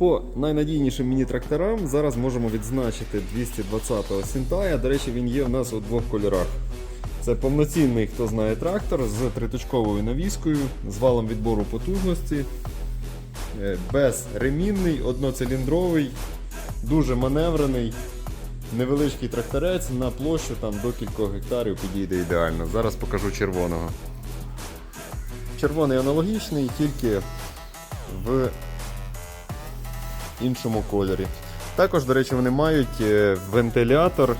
По найнадійнішим міні-тракторам зараз можемо відзначити 220-го Сінтая. До речі, він є в нас у двох кольорах. Це повноцінний, хто знає трактор з триточковою навіскою, з валом відбору потужності, е, безремінний, одноциліндровий, дуже маневрений, невеличкий тракторець на площу там до кількох гектарів підійде ідеально. Зараз покажу червоного. Червоний аналогічний, тільки в іншому кольорі. Також, до речі, вони мають е, вентилятор,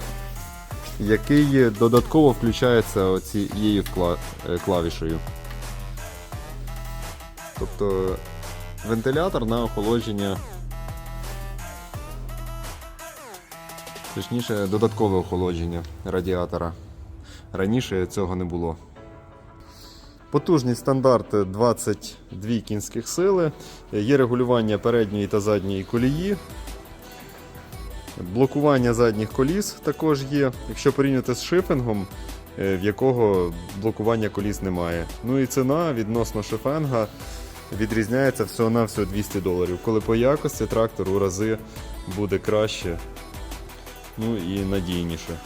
який додатково включається цією е, клавішею. Тобто вентилятор на охолодження. Точніше, додаткове охолодження радіатора. Раніше цього не було. Потужність стандарт 22 кінських сили. Є регулювання передньої та задньої колії. Блокування задніх коліс також є, якщо порівняти з шифингом, е, в якого блокування коліс немає. Ну і ціна відносно шифенга відрізняється всього на всього 200 доларів. Коли по якості трактор у рази буде краще, ну і надійніше.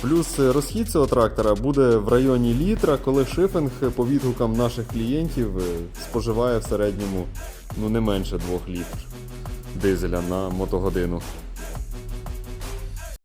Плюс е, розхід цього трактора буде в районі літра, коли шифинг е, по відгукам наших клієнтів е, споживає в середньому ну, не менше 2 літр дизеля на мотогодину.